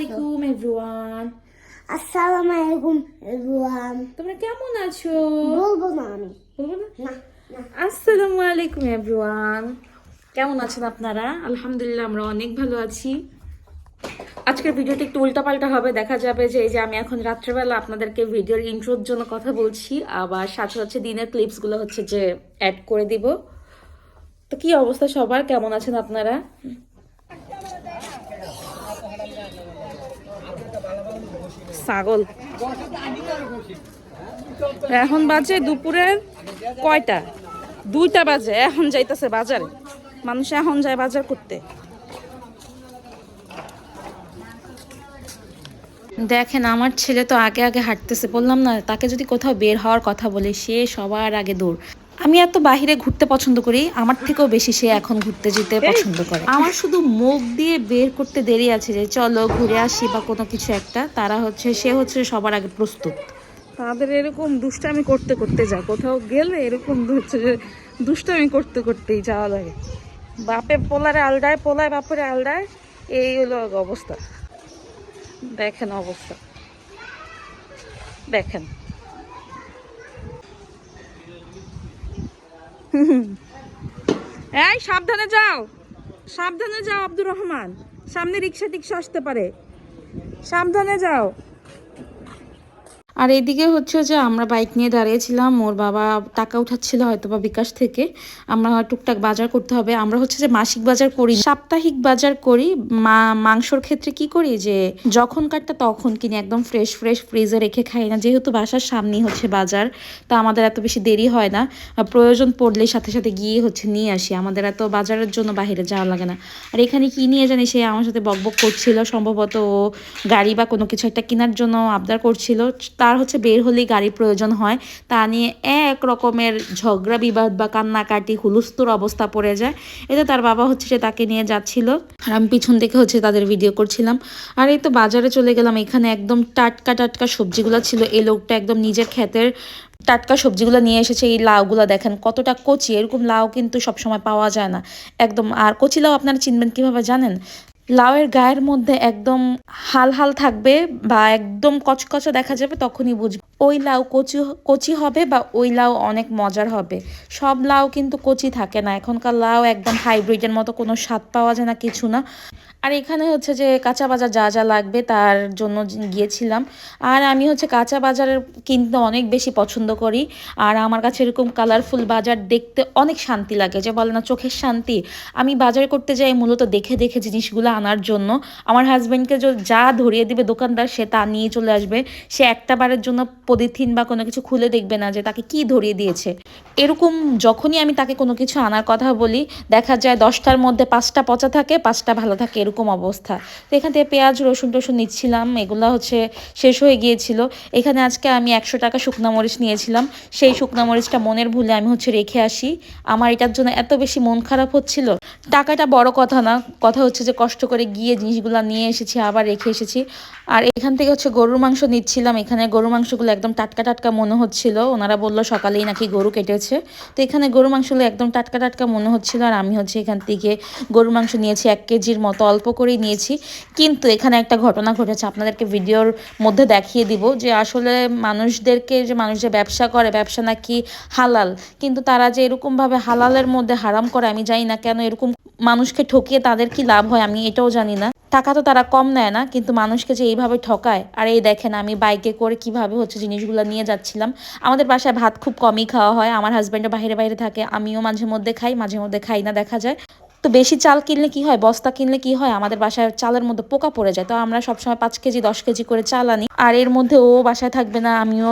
আলাইকুম এভরিওয়ান। আসসালামু আলাইকুম এভরিওয়ান। তোমরা কেমন আছো? বলব না আমি। বলব না? আসসালামু আলাইকুম এভরিওয়ান। কেমন আছেন আপনারা? আলহামদুলিল্লাহ আমরা অনেক ভালো আছি। আজকের ভিডিওটা একটু উল্টাপাল্টা হবে। দেখা যাবে যে এই যে আমি এখন রাত্রেবেলা আপনাদেরকে ভিডিওর ইন্ট্রোর জন্য কথা বলছি আবার সাথে হচ্ছে দিনের ক্লিপসগুলো হচ্ছে যে অ্যাড করে দিব। তো কি অবস্থা সবার? কেমন আছেন আপনারা? ছাগল। এখন বাজে দুপুরের কয়টা? দুইটা বাজে, এখন যাইতেছে বাজারে। মানুষ এখন যায় বাজার করতে। দেখেন, আমার ছেলে তো আগে আগে হাঁটতেছে, বললাম না, তাকে যদি কোথাও বের হওয়ার কথা বলি, সে সবার আগে দৌড়। আমি এত বাহিরে ঘুরতে পছন্দ করি আমার থেকেও বেশি সে এখন ঘুরতে যেতে পছন্দ করে। আমার শুধু মুখ দিয়ে বের করতে দেরি আছে যে চলো ঘুরে আসি বা কোনো কিছু একটা। তারা হচ্ছে সে হচ্ছে সবার আগে প্রস্তুত। তাদের এরকম দুষ্টামি করতে করতে যায় কোথাও গেলে এরকম হচ্ছে যে দুষ্টামি করতে করতেই যাওয়া লাগে। বাপে পোলারে আলডায় পোলায় বাপরে আলডায় এই হলো অবস্থা। দেখেন অবস্থা। দেখেন। এই সাবধানে যাও। সাবধানে যাও আব্দুর রহমান। সামনে রিক্সা টিক্সা আসতে পারে। সাবধানে যাও। আর এদিকে হচ্ছে যে আমরা বাইক নিয়ে দাঁড়িয়েছিলাম, ওর বাবা টাকা উঠাচ্ছিল হয়তো বা বিকাশ থেকে। আমরা টুকটাক বাজার করতে হবে। আমরা হচ্ছে যে মাসিক বাজার করি সাপ্তাহিক বাজার করি। মা, মাংসর ক্ষেত্রে কি করি যে, যখন কাটটা তখন কিনি একদম ফ্রেশ ফ্রেশ ফ্রিজে রেখে খাই না। যেহেতু বাসার সামনেই হচ্ছে বাজার, তা আমাদের এত বেশি দেরি হয় না। প্রয়োজন পড়লে সাথে সাথে গিয়ে হচ্ছে নিয়ে আসি। আমাদের এত বাজারের জন্য বাইরে যাওয়া লাগে না। আর এখানে কি নিয়ে জানি, সে আমার সাথে বকবক করছিল। সম্ভবত ও গাড়ি বা কোনো কিছু একটা কেনার জন্য আবদার করছিল। তার হচ্ছে বের হলেই গাড়ি প্রয়োজন হয়। তা নিয়ে এক রকমের ঝগড়া, বিবাদ বা কান্নাকাটি হুলুস্তুর অবস্থা পড়ে যায়। এতে তার বাবা হচ্ছে সে তাকে নিয়ে যাচ্ছিল। আর আমি পিছন থেকে হচ্ছে তাদের ভিডিও করছিলাম। আর এই তো বাজারে চলে গেলাম। এখানে একদম টাটকা টাটকা সবজিগুলো ছিল। এই লোকটা একদম নিজের ক্ষেতের টাটকা সবজিগুলো নিয়ে এসেছে। এই লাউগুলো দেখেন, কতটা কচি। এরকম লাউ কিন্তু সবসময় পাওয়া যায় না। একদম, আর কচি লাউ আপনারা চিনবেন কীভাবে জানেন? লাউয়ের গায়ের মধ্যে একদম হাল হাল থাকবে বা একদম কচকচা দেখা যাবে, তখনই বুঝবে। ওই লাউ কচি কচি হবে বা ওই লাউ অনেক মজার হবে। সব লাউ কিন্তু কচি থাকে না। এখনকার লাউ একদম হাইব্রিডের মতো কোনো স্বাদ পাওয়া যায় না, কিছু না। আর এখানে হচ্ছে যে কাঁচা বাজার যা যা লাগবে তার জন্য গিয়েছিলাম। আর আমি হচ্ছে কাঁচা বাজারের কিনতে অনেক বেশি পছন্দ করি। আর আমার কাছে এরকম কালারফুল বাজার দেখতে অনেক শান্তি লাগে। যে বলে না, চোখের শান্তি। আমি বাজার করতে যাই, মূলত দেখে দেখে জিনিসগুলো আনার জন্য। আমার হাজব্যান্ডকে যা ধরিয়ে দিবে দোকানদার, সে তা নিয়ে চলে আসবে। সে একটা বারের জন্য পলিথিন বা কোনো কিছু খুলে দেখবে না যে তাকে কি ধরিয়ে দিয়েছে। এরকম যখনই আমি তাকে কোনো কিছু আনার কথা বলি, দেখা যায় দশটার মধ্যে পাঁচটা পচা থাকে, পাঁচটা ভালো থাকে, এরকম অবস্থা। তো এখান থেকে পেঁয়াজ, রসুন টসুন নিচ্ছিলাম, এগুলো হচ্ছে শেষ হয়ে গিয়েছিল। এখানে আজকে আমি একশো টাকা শুকনা মরিচ নিয়েছিলাম। সেই শুকনা মরিচটা মনের ভুলে আমি হচ্ছে রেখে আসি। আমার এটার জন্য এত বেশি মন খারাপ হচ্ছিল। টাকাটা বড় কথা না, কথা হচ্ছে যে কষ্ট করে গিয়ে জিনিসগুলো নিয়ে এসেছি, আবার রেখে এসেছি। আর এখান থেকে হচ্ছে গরুর মাংস নিচ্ছিলাম। এখানে গরুর মাংসগুলো একদম টাটকা টাটকা মনে হচ্ছিল। ওনারা বলল সকালেই নাকি গরু কেটেছে। তো এখানে গরু মাংসগুলো একদম টাটকা টাটকা মনে হচ্ছিল। আর আমি হচ্ছে এখান থেকে গরুর মাংস নিয়েছি, এক কেজির মতো অল্প করেই নিয়েছি। কিন্তু এখানে একটা ঘটনা ঘটেছে, আপনাদেরকে ভিডিওর মধ্যে দেখিয়ে দিব যে আসলে মানুষদেরকে যে মানুষ যে ব্যবসা করে, ব্যবসা নাকি হালাল। কিন্তু তারা যে এরকমভাবে হালালের মধ্যে হারাম করে, আমি জানি না কেন এরকম মানুষকে ঠকিয়ে তাদের কি লাভ হয়? আমি এটাও জানি না। টাকা তো তারা কম নেয় না, কিন্তু মানুষকে যে এইভাবে ঠকায়, আর এই দেখেন আমি বাইকে করে কীভাবে হচ্ছে জিনিসগুলো নিয়ে যাচ্ছিলাম। আমাদের বাসায় ভাত খুব কমই খাওয়া হয়, আমার হাজব্যান্ডও বাইরে বাইরে থাকে, আমিও মাঝে মধ্যে খাই, মাঝে মধ্যে খাই না দেখা যায়। তো বেশি চাল কিনলে কি হয়? বস্তা কিনলে কি হয়? আমাদের বাসায় চালের মধ্যে পোকা পড়ে যায়। তো আমরা সবসময় পাঁচ কেজি, দশ কেজি করে চাল আনি। আর এর মধ্যে ও বাসায় থাকবে না, আমিও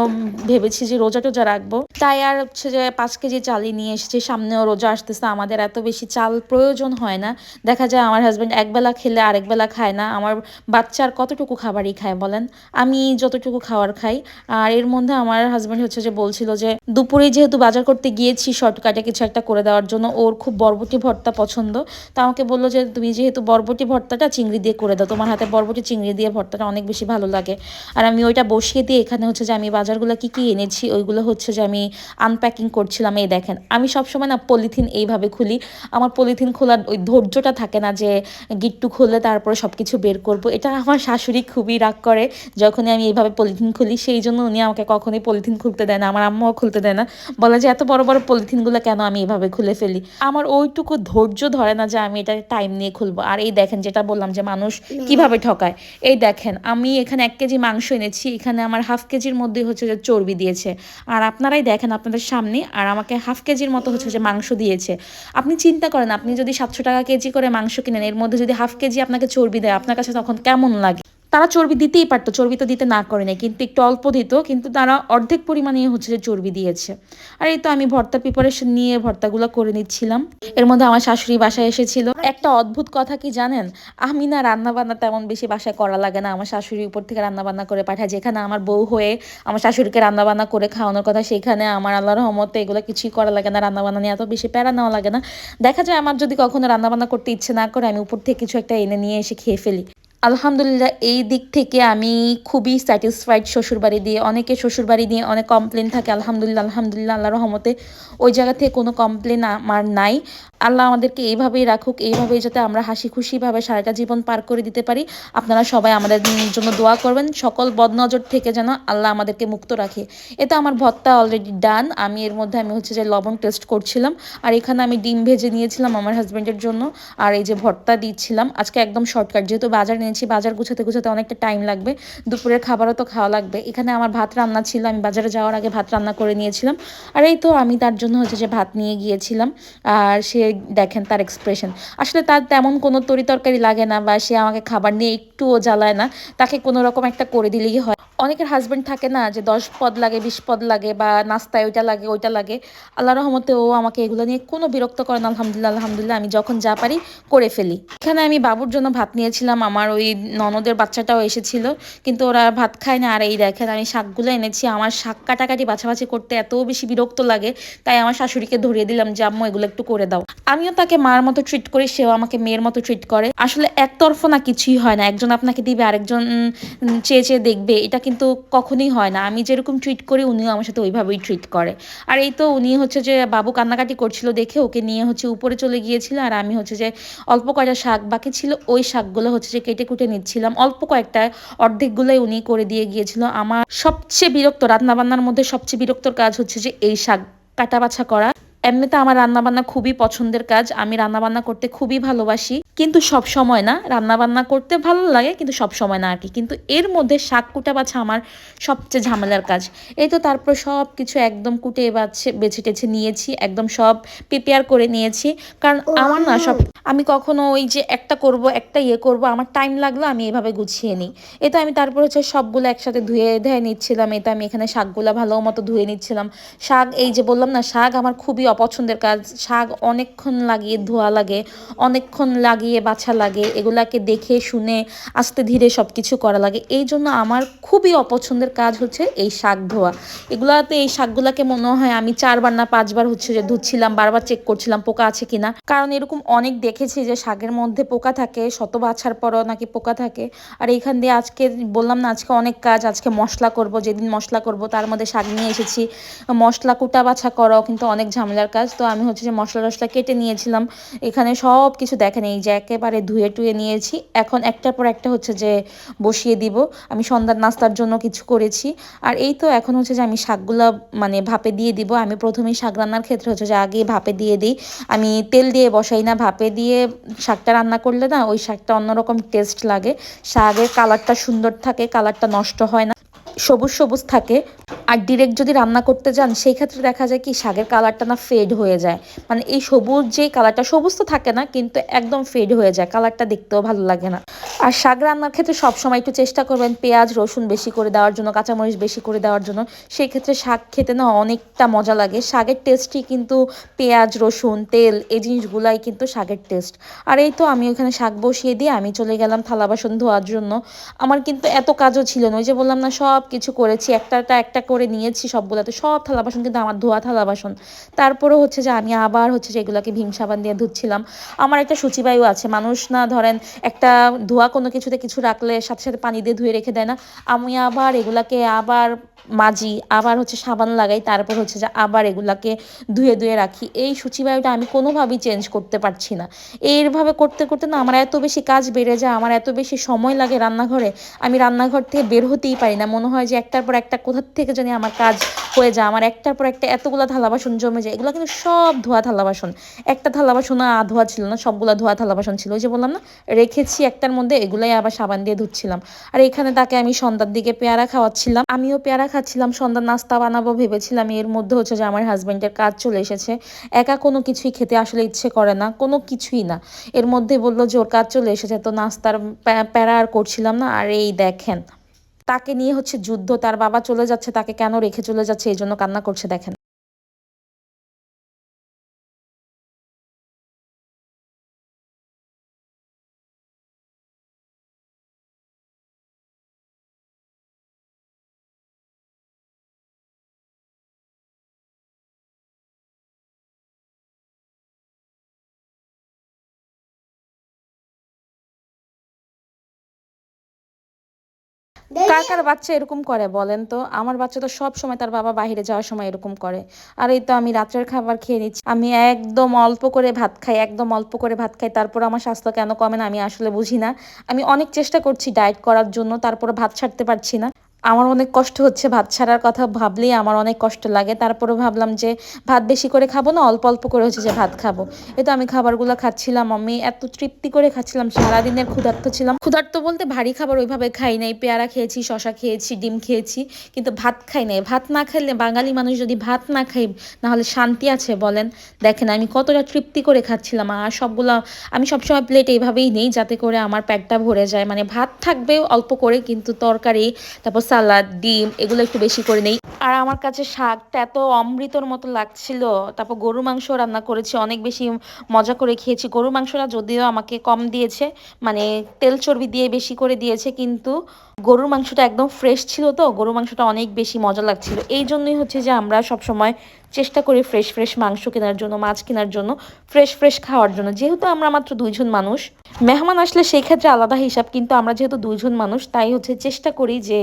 ভেবেছি যে রোজা টোজা রাখব। তাই আর হচ্ছে যে পাঁচ কেজি চালই নিয়ে এসেছি। সামনেও রোজা আসতেছে, আমাদের এত বেশি চাল প্রয়োজন হয় না। দেখা যায় আমার হাজব্যান্ড একবেলা খেলে আরেক বেলা খায় না। আমার বাচ্চার কতটুকু খাবারই খায় বলেন? আমি যতটুকু খাবার খাই। আর এর মধ্যে আমার হাজব্যান্ড হচ্ছে যে বলছিল যে দুপুরে যেহেতু বাজার করতে গিয়েছি শর্টকাটে কিছু একটা করে দেওয়ার জন্য, ওর খুব বরবটি ভর্তা পছন্দ। দাও তো আমাকে বলল যে, তুমি যেহেতু বরবটি ভর্তাটা চিংড়ি দিয়ে করে দাও, তোমার হাতে বরবটি চিংড়ি দিয়ে ভর্তাটা অনেক বেশি ভালো লাগে। আর আমি ওইটা বসিয়ে দিয়ে এখানে হচ্ছে যে, আমি বাজারগুলো কী কী এনেছি, ওইগুলো হচ্ছে যে, আমি আনপ্যাকিং করছিলাম, এই দেখেন। আমি সবসময় না পলিথিন এইভাবে খুলি। আমার পলিথিন খোলার ওই ধৈর্যটা থাকে না যে, গিট্টু খুললে তারপরে সব কিছু বের করব। এটা আমার শাশুড়ি খুবই রাগ করে, যখনই আমি এইভাবে পলিথিন খুলি, সেই জন্য উনি আমাকে কখনোই পলিথিন খুলতে দেয় না, আমার আম্মাও খুলতে দেয় না। বলে যে, এত বড় বড় পলিথিনগুলো কেন আমি এভাবে খুলে ফেলি? আমার ওইটুকু ধৈর্য ধরে না যে আমি এটা টাইম নিয়ে খুলবো। আর এই দেখেন যেটা বললাম যে মানুষ কীভাবে ঠকায়। এই দেখেন আমি এখানে এক কেজি মাংস এনেছি এখানে আমার হাফ কেজির মধ্যে হচ্ছে যে চর্বি দিয়েছে। আর আপনারাই দেখেন আপনাদের সামনে আর আমাকে হাফ কেজির মতো হচ্ছে যে মাংস দিয়েছে। আপনি চিন্তা করেন আপনি যদি সাতশো টাকা কেজি করে মাংস কিনেন এর মধ্যে যদি হাফ কেজি আপনাকে চর্বি দেয় আপনার কাছে তখন কেমন লাগে? তারা চর্বি দিতেই পারতো, চর্বি তো দিতে না করে নাই, কিন্তু একটু অল্প দিত, কিন্তু তারা অর্ধেক পরিমাণে হচ্ছে যে চর্বি দিয়েছে। আর এই তো আমি ভর্তা প্রিপারেশন নিয়ে ভর্তাগুলো করে নিচ্ছিলাম। এর মধ্যে আমার শাশুড়ি বাসায় এসেছিল। একটা অদ্ভুত কথা কি জানেন? আমি না রান্নাবান্না তেমন বেশি বাসায় করা লাগে না। আমার শাশুড়ি উপর থেকে রান্নাবান্না করে পাঠায়। যেখানে আমার বউ হয়ে আমার শাশুড়িকে রান্নাবান্না করে খাওয়ানোর কথা, সেখানে আমার আল্লাহর রহমতে এগুলো কিছুই করা লাগে না। রান্না বান্না নিয়ে এত বেশি প্যারা নেওয়া লাগে না। দেখা যায় আমার যদি কখনো রান্নাবান্না করতে ইচ্ছে না করে, আমি উপর থেকে কিছু একটা এনে নিয়ে এসে খেয়ে ফেলি। আলহামদুলিল্লাহ, এই দিক থেকে আমি খুবই স্যাটিসফাইড শ্বশুরবাড়ি দিয়ে, অনেকে শ্বশুরবাড়ি দিয়ে অনেক কমপ্লেন থাকে, আলহামদুলিল্লাহ আলহামদুলিল্লাহ আল্লাহ রহমতে। ওই জায়গা থেকে কোনো কমপ্লেন আমার নাই। আল্লাহ আমাদেরকে এইভাবেই রাখুক, এইভাবেই যাতে আমরা হাসি খুশিভাবে সারাটা জীবন পার করে দিতে পারি। আপনারা সবাই আমাদের জন্য দোয়া করবেন। সকল বদনজর থেকে যেন আল্লাহ আমাদেরকে মুক্ত রাখে। এটা আমার ভত্তা অলরেডি ডান আমি এর মধ্যে আমি হচ্ছে যে লবণ টেস্ট করছিলাম। আর এখানে আমি ডিম ভেজে নিয়েছিলাম আমার হাজব্যান্ডের জন্য। আর এই যে ভর্তা দিচ্ছিলাম, আজকে একদম শর্টকাট যেহেতু বাজার নিয়েছি, বাজার গুছাতে গুছাতে অনেকটা টাইম লাগবে। দুপুরের খাবারও তো খাওয়া লাগবে। এখানে আমার ভাত রান্না ছিল, আমি বাজারে যাওয়ার আগে ভাত রান্না করে নিয়েছিলাম। আর এই তো আমি তার জন্য হচ্ছে যে ভাত নিয়ে গিয়েছিলাম। আর সে দেখেন তার এক্সপ্রেশন আসলে তার তেমন কোনো তরি তরকারি লাগে না বা সে আমাকে খাবার নিয়ে একটুও জ্বালায় না। তাকে কোনো রকম একটা করে দিলেই হয়। অনেকের হাজব্যান্ড থাকে না যে দশ পদ লাগে, বিশ পদ লাগে বা নাস্তায় ওইটা লাগে ওইটা লাগে। আল্লাহ রহমতে ও আমাকে এগুলো নিয়ে কোনো বিরক্ত করে না। আলহামদুলিল্লাহ আলহামদুলিল্লাহ, আমি যখন যা পারি করে ফেলি। এখানে আমি বাবুর জন্য ভাত নিয়েছিলাম। আমার ওই ননদের বাচ্চাটাও এসেছিল। কিন্তু ওরা ভাত খায় না। আর এই দেখেন আমি শাকগুলো এনেছি। আমার শাক কাটাকাটি বাছাবাছি করতে এত বেশি বিরক্ত লাগে। তাই আমার শাশুড়িকে ধরিয়ে দিলাম যে, আম্মু, এগুলো একটু করে দাও। আমিও তাকে মার মতো ট্রিট করি, সেও আমাকে মেয়ের মতো ট্রিট করে। আসলে একতরফ না কিছুই হয় না। একজন আপনাকে দিবে, আরেকজন চেয়ে চেয়ে দেখবে। এটা কিন্তু কখনোই হয় না। আমি যেরকম ট্রিট করি, উনিও আমার সাথে ওইভাবেই ট্রিট করে। আর এই তো উনি হচ্ছে যে, বাবু কান্নাকাটি করছিল দেখে, ওকে নিয়ে হচ্ছে উপরে চলে গিয়েছিল। আর আমি হচ্ছে যে, অল্প কয়টা শাক বাকি ছিল, ওই শাকগুলো হচ্ছে যে, কেটে কুটে নিচ্ছিলাম। অল্প কয়েকটা, অর্ধেকগুলোই উনি করে দিয়ে গিয়েছিল। আমার সবচেয়ে বিরক্ত, রান্নাবান্নার মধ্যে সবচেয়ে বিরক্তর কাজ হচ্ছে যে, এই শাক কাটা বাছা করা। এমনিতে আমার রান্নাবান্না খুবই পছন্দের কাজ। আমি রান্নাবান্না করতে খুবই ভালোবাসি। কিন্তু সব সময় না রান্নাবান্না করতে ভালো লাগে কিন্তু সব সময় না আর কি। কিন্তু এর মধ্যে শাক কুটা বাছা আমার সবচেয়ে ঝামেলার কাজ। এই তো তারপর সব কিছু একদম কুটে বাছে বেছে টেছে নিয়েছি একদম সব প্রিপেয়ার করে নিয়েছি। কারণ আমার না সব আমি কখনো ওই যে একটা করব একটা ইয়ে করব আমার টাইম লাগল আমি এভাবে গুছিয়ে নিই। এটা আমি তারপর হচ্ছে সবগুলো একসাথে ধুয়ে ধুয়ে নিচ্ছিলাম এটা আমি এখানে শাকগুলো ভালো মতো ধুয়ে নিচ্ছিলাম। শাক এই যে বললাম না শাক আমার খুবই অপছন্দের কাজ। শাক অনেকক্ষণ লাগিয়ে ধোয়া লাগে অনেকক্ষণ লাগিয়ে বাছা লাগে, এগুলাকে দেখে, শুনে, আস্তে ধীরে সব কিছু করা লাগে। এই জন্য আমার খুবই অপছন্দের কাজ হচ্ছে এই শাক ধোয়া। এগুলাতে এই শাকগুলাকে মনে হয় আমি চারবার না পাঁচবার হচ্ছে যে ধুচ্ছিলাম, বারবার চেক করছিলাম পোকা আছে কিনা। কারণ এরকম অনেক দেখেছি যে শাকের মধ্যে পোকা থাকে, শত বাছার পরও নাকি পোকা থাকে। আর এইখান দিয়ে আজকে বললাম না, আজকে অনেক কাজ, আজকে মশলা করব, যেদিন মশলা করব তার মধ্যে শাক নিয়ে এসেছি। মশলা কুটা বাছা করাও কিন্তু অনেক ঝামেলার কাজ। তো আমি হচ্ছে যে মশলা টশলা কেটে নিয়েছিলাম। এখানে সব কিছু দেখেন, এই যে একেবারে ধুয়ে টুয়ে নিয়েছি। এখন একটার পর একটা হচ্ছে যে বসিয়ে দিব। আমি সন্ধ্যার নাস্তার জন্য কিছু করেছি। আর এই তো এখন হচ্ছে যে আমি শাকগুলো মানে ভাপে দিয়ে দিব। আমি প্রথমেই শাক রান্নার ক্ষেত্রে হচ্ছে যে আগে ভাপে দিয়ে দিই। আমি তেল দিয়ে বসাই না। ভাপে দিয়ে শাকটা রান্না করলে না ওই শাকটা অন্যরকম টেস্ট লাগে। শাকের কালারটা সুন্দর থাকে কালারটা নষ্ট হয় না। সবুজ সবুজ থাকে আর ডিরেক্ট যদি রান্না করতে যান, সেই ক্ষেত্রে দেখা যায় কি শাকের কালারটা না ফেড হয়ে যায়। মানে এই সবুজ যে কালারটা সবুজ তো থাকে না, কিন্তু একদম ফেড হয়ে যায়। কালারটা দেখতেও ভালো লাগে না। আর শাক রান্নার ক্ষেত্রে সবসময় একটু চেষ্টা করবেন পেঁয়াজ, রসুন বেশি করে দেওয়ার জন্য, কাঁচামরিচ বেশি করে দেওয়ার জন্য। সেই ক্ষেত্রে শাক খেতে না অনেকটা মজা লাগে। শাকের টেস্টই কিন্তু পেঁয়াজ, রসুন, তেল এই জিনিসগুলাই কিন্তু শাকের টেস্ট আর এই তো আমি ওখানে শাক বসিয়ে দিয়ে আমি চলে গেলাম থালা বাসন ধোয়ার জন্য। আমার কিন্তু এত কাজও ছিল না, ওই যে বললাম না সব কিছু করেছি, একটাটা একটা করে নিয়েছি সবগুলোতে, সব থালা বাসন কিন্তু আমার ধোয়া থালা বাসন। তারপরে হচ্ছে যে আমি আবার হচ্ছে যে এগুলোকে ভীম সাবান দিয়ে ধুচ্ছিলাম। আমার একটা সূচিবায়ু আছে, মানুষ না ধরেন একটা ধোয়া কোনো কিছুতে কিছু রাখলে সাথে সাথে পানি দিয়ে ধুয়ে রেখে দেয় না। আমি আবার এগুলাকে আবার মাজি, আবার হচ্ছে সাবান লাগাই, তারপর হচ্ছে যে আবার এগুলাকে ধুয়ে ধুয়ে রাখি। এই সূচিবায়ুটা আমি কোনোভাবেই চেঞ্জ করতে পারছি না। এইভাবে করতে করতে না আমার এত বেশি কাজ বেড়ে যায়, আমার এত বেশি সময় লাগে রান্নাঘরে। আমি রান্নাঘর থেকে বের হতেই পারি না। মনে হয় যে একটার পর একটা কোথার থেকে জানি আমার কাজ হয়ে যায়, আমার একটার পর একটা এতগুলো থালা বাসন জমে যায়। এগুলো কিন্তু সব ধোয়া থালা বাসন একটা থালা বাসন আর ধোয়া ছিল না, সবগুলো ধোয়া থালা বাসন ছিল। ওই যে বললাম না, রেখেছি একটার মধ্যে এগুলাই আবার সাবান দিয়ে ধুচ্ছিলাম। আর এখানে তাকে আমি সন্ধ্যার দিকে পেয়ারা খাওয়াচ্ছিলাম। আমিও পেয়ারা খাচ্ছিলাম, সন্ধ্যার নাস্তা বানাবো ভেবেছিলাম। এর মধ্যে হচ্ছে যে আমার হাজব্যান্ডের কাজ চলে এসেছে। একা কোনো কিছুই খেতে আসলে ইচ্ছে করে না, কোনো কিছুই না। এর মধ্যে বলল যে ওর কাজ চলে এসেছে, তো নাস্তার প্যা- প্যারা আর করছিলাম না। আর এই দেখেন, তাকে নিয়ে হচ্ছে যুদ্ধ, তার বাবা চলে যাচ্ছে, তাকে কেন রেখে চলে যাচ্ছে, এই জন্য কান্না করছে, দেখেন। কার কার বাচ্চা এরকম করে বলেন তো? আমার বাচ্চা তো সব সময় তার বাবা বাইরে যাওয়ার সময় এরকম করে। আর এই তো আমি রাত্রের খাবার খেয়ে নিচ্ছি। আমি একদম অল্প করে ভাত খাই, একদম অল্প করে ভাত খাই। তারপর আমার স্বাস্থ্য কেন কমে না আমি আসলে বুঝি না। আমি অনেক চেষ্টা করছি ডায়েট করার জন্য তারপর ভাত ছাড়তে পারছি না। আমার অনেক কষ্ট হচ্ছে ভাত ছাড়ার কথা ভাবলেই আমার অনেক কষ্ট লাগে। তারপরে ভাবলাম যে ভাত বেশি করে খাব না, অল্প অল্প করে হচ্ছে যে ভাত খাব। এই তো আমি খাবারগুলো খাচ্ছিলাম, আমি এত তৃপ্তি করে খাচ্ছিলাম, সারাদিনের ক্ষুধার্ত ছিলাম। ক্ষুধার্ত বলতে ভারী খাবার ওইভাবে খাই নাই, পেয়ারা খেয়েছি শশা খেয়েছি, ডিম খেয়েছি, কিন্তু ভাত খাই নাই। ভাত না খেলে বাঙালি মানুষ যদি ভাত না খাই নাহলে শান্তি আছে বলেন। দেখেন আমি কতটা তৃপ্তি করে খাচ্ছিলাম, আর সবগুলো আমি সবসময় প্লেট এইভাবেই নেই যাতে করে আমার পেটটা ভরে যায়। মানে ভাত থাকবে অল্প করে, কিন্তু তরকারি, তারপর সালাদ, ডিম, এগুলো একটু বেশি করে নেই। আর আমার কাছে শাকটা এত অমৃতর মতো লাগছিল। তারপর গরু মাংস রান্না করেছি, অনেক বেশি মজা করে খেয়েছি। গরু মাংসটা যদিও আমাকে কম দিয়েছে মানে তেল চর্বি দিয়ে বেশি করে দিয়েছে, কিন্তু গরুর মাংসটা একদম ফ্রেশ ছিল তো, গরুর মাংসটা অনেক বেশি মজা লাগছিল। এই জন্যই হচ্ছে যে আমরা সব সময় চেষ্টা করি ফ্রেশ ফ্রেশ মাংস কেনার জন্য, মাছ কেনার জন্য ফ্রেশ ফ্রেশ খাওয়ার জন্য। যেহেতু আমরা মাত্র দুইজন মানুষ, মেহমান আসলে সেই ক্ষেত্রে আলাদা হিসাব, কিন্তু আমরা যেহেতু দুইজন মানুষ, তাই হচ্ছে চেষ্টা করি যে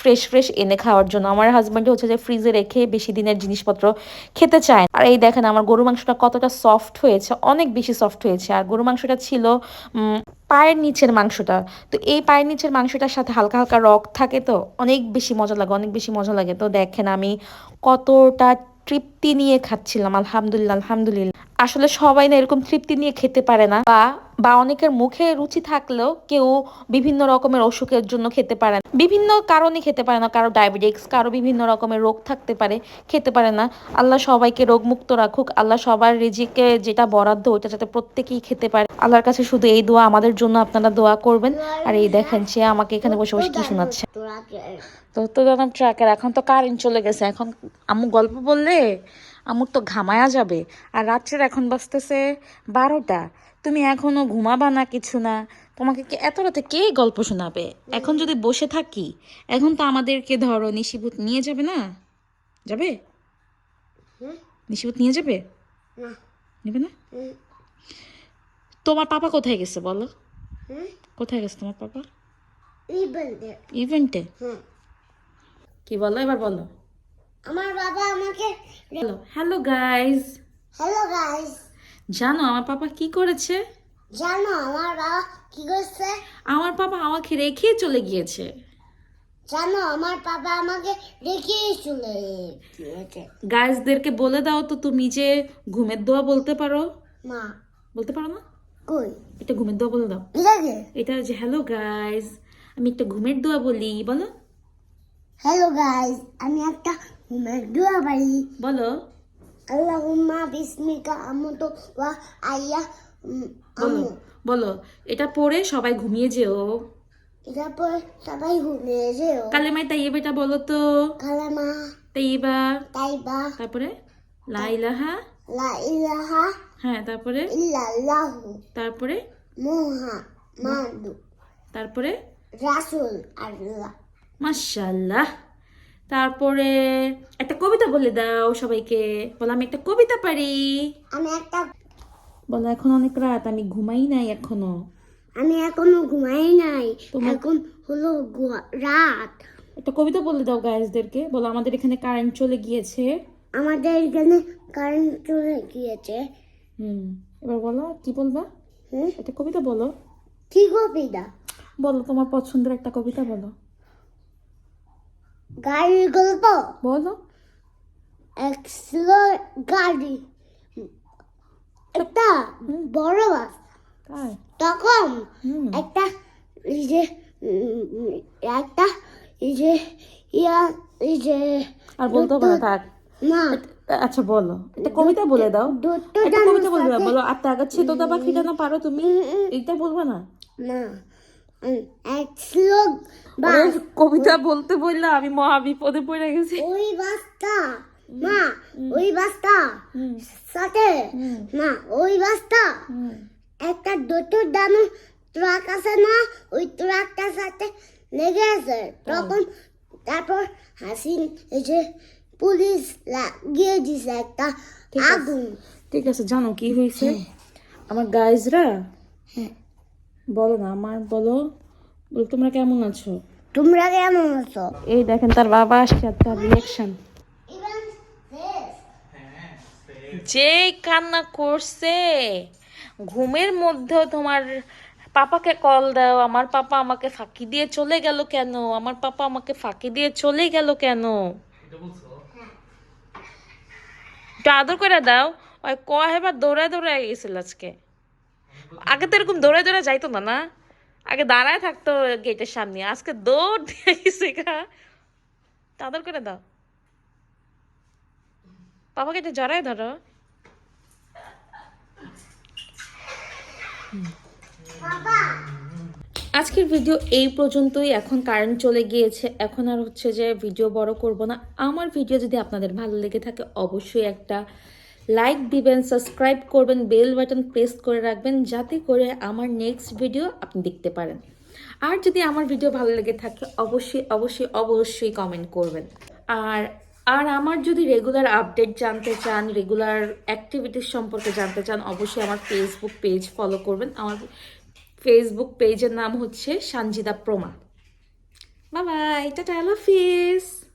ফ্রেশ ফ্রেশ এনে খাওয়ার জন্য। আমার হাজব্যান্ড হচ্ছে যে ফ্রিজে রেখে বেশি দিনের জিনিসপত্র খেতে চায়। আর এই দেখেন, আমার গরু মাংসটা কতটা সফট হয়েছে, অনেক বেশি সফট হয়েছে। আর গরু মাংসটা ছিল পায়ের নিচের মাংসটা। তো এই পায়ের নিচের মাংসটার সাথে হালকা হালকা রক থাকে তো, অনেক বেশি মজা লাগে, অনেক বেশি মজা লাগে। তো দেখেন আমি কতটা তৃপ্তি নিয়ে খাচ্ছিলাম, আলহামদুলিল্লাহ আলহামদুলিল্লাহ। আসলে সবাই না এরকম তৃপ্তি নিয়ে খেতে পারে না বা বা অনেকের মুখে রুচি থাকলেও কেউ বিভিন্ন রকমের অসুখের জন্য খেতে পারে না। বিভিন্ন কারণে খেতে পারে না, কারও ডায়াবেটিক্স, কারও বিভিন্ন রকমের রোগ থাকতে পারে, খেতে পারে না। আল্লাহ সবাইকে রোগমুক্ত রাখুক, আল্লাহ সবার রিজিকে যেটা বরাদ্দ ওটা যাতে প্রত্যেকেই খেতে পারে। আল্লাহর কাছে শুধু এই দোয়া আমাদের জন্য আপনারা দোয়া করবেন। আর এই দেখেন, সে আমাকে এখানে বসে বসে কি শোনাচ্ছে। তো তো জানাম ট্রাকের এখন তো কারেন্ট চলে গেছে। এখন আম্মু গল্প বললে আম্মুর তো ঘামায়া যাবে। আর রাত্রের এখন বাজতেছে বারোটা। তুমি এখনও ঘুমাবা না কিছু না? তোমাকে কি এত রাতে কে গল্প শোনাবে? এখন যদি বসে থাকি এখন তো আমাদেরকে ধরো নিশিভূত নিয়ে যাবে না? যাবে? নিশিভূত নিয়ে যাবে? নেবে না? তোমার পাপা কোথায় গেছে বলো? কোথায় গেছে তোমার পাপা? ইভেন্টে হুম। কি বলো? এবার বলো। আমার বাবা আমাকে hello hello guys hello guys জানো আমার পাপা কি করেছে? জানো আমার বাবা কি করছে? আমার পাপা আমাকে রেখে চলে গিয়েছে। জানো আমার বাবা আমাকে রেখে চলে গিয়েছে। গাইজদেরকে বলে দাও তো তুমি যে ঘুমের দোয়া বলতে পারো। মা। বলতে পারো না? কই? এটা ঘুমের দোয়া বলে দাও। এটা যে হ্যালো গাইজ আমি একটা ঘুমের দোয়া বলি বলো। হ্যালো গাইস আমি একটা ঘুমের দোয়া বাড়ি বলো। আল্লাহুম্মা বিসমিকা আমুতু ওয়া আইয়া বলো বলো। এটা পড়ে সবাই ঘুমিয়ে যেও। এটা পরে সবাই ঘুমিয়ে যেও। কালেমায় তাইয়েবা এটা বলো তো। কালামা তাইয়েবা তাইবা তারপরে? লাইলাহা লা ইলাহা। হ্যাঁ তারপরে? ইল্লাল্লাহু। তারপরে? মুহাম্মাদু। তারপরে? রাসূল আল্লাহ। মাশাল্লাহ তারপরে একটা কবিতা বলে দাও সবাইকে। বলো আমি একটা কবিতা পারি। আমি একটা বলো এখন অনেক রাত আমি ঘুমাই নাই এখনও। আমি এখনও ঘুমাই নাই এখন হলো রাত। একটা কবিতা বলে দাও গায়েসদেরকে বলো আমাদের এখানে কারেন্ট চলে গিয়েছে। আমাদের এখানে কারেন্ট চলে গিয়েছে। হুম এবার বলো কি বলবা? হুম? একটা কবিতা বলো। কি কবিতা? বলো তোমার পছন্দের একটা কবিতা বলো। গাড়ির গল্প। বলো। এক গাড়ি। একটা বড় বাস। তখন একটা এই যে একটা যে ইয়া এই যে আর বলতে না থাক না আচ্ছা বলো। একটা কবিতা বলে দাও। দুটো একটা কবিতা বলে দাও বলো আর তার কাছে তোতা পাখিটা না পারো তুমি? এইটা বলবা না? না। কবিতা বলতে বললা আমি মহা বিপদে পড়ে গেছি। ওই বাসটা মা ওই বাসটা সাথে না ওই বাসটা একটা দুটো দানো ট্রাক আছে না ওই ট্রাকটার সাথে লেগে আছে। তখন তারপর হাসিন যে পুলিশ লাগিয়ে দিছে একটা আগুন। ঠিক আছে জানো কি হয়েছে? আমার গাইজরা বলো না আমার বলো। বলো তোমরা কেমন আছো? তোমরা কেমন আছো? এই দেখেন তার বাবা আসছে তার রিয়াকশন যে কান্না করছে ঘুমের মধ্যেও তোমার পাপাকে কল দাও আমার পাপা আমাকে ফাঁকি দিয়ে চলে গেল কেন? আমার পাপা আমাকে ফাঁকি দিয়ে চলে গেল কেন? একটু আদর করে দাও। ওই কয় এবার দৌড়ায় দৌড়ায় গেছিল আজকে। আগে তো এরকম দৌড়ায় দৌড়ায় যাইতো না না? আগে দাঁড়ায় থাকতো গেটের সামনে, আজকে দৌড় দিয়ে গেছে গা। আদর করে দাও। পাপাকে একটু জড়ায় ধরো। আজকের ভিডিও এই পর্যন্তই, এখন কারেন্ট চলে গিয়েছে। এখন আর হচ্ছে যে ভিডিও বড় করব না। আমার ভিডিও যদি আপনাদের ভালো লেগে থাকে, অবশ্যই একটা লাইক দিবেন সাবস্ক্রাইব করবেন বেল বাটন প্রেস করে রাখবেন যাতে করে আমার নেক্সট ভিডিও আপনি দেখতে পারেন। আর যদি আমার ভিডিও ভালো লেগে থাকে, অবশ্যই অবশ্যই অবশ্যই কমেন্ট করবেন। আর আর আমার যদি রেগুলার আপডেট জানতে চান রেগুলার অ্যাক্টিভিটিস সম্পর্কে জানতে চান, অবশ্যই আমার ফেসবুক পেজ ফলো করবেন। আমার ফেসবুক পেজের নাম হচ্ছে সঞ্জিদা প্রমা বাবাই টাটা, আল্লাহ হাফিজ।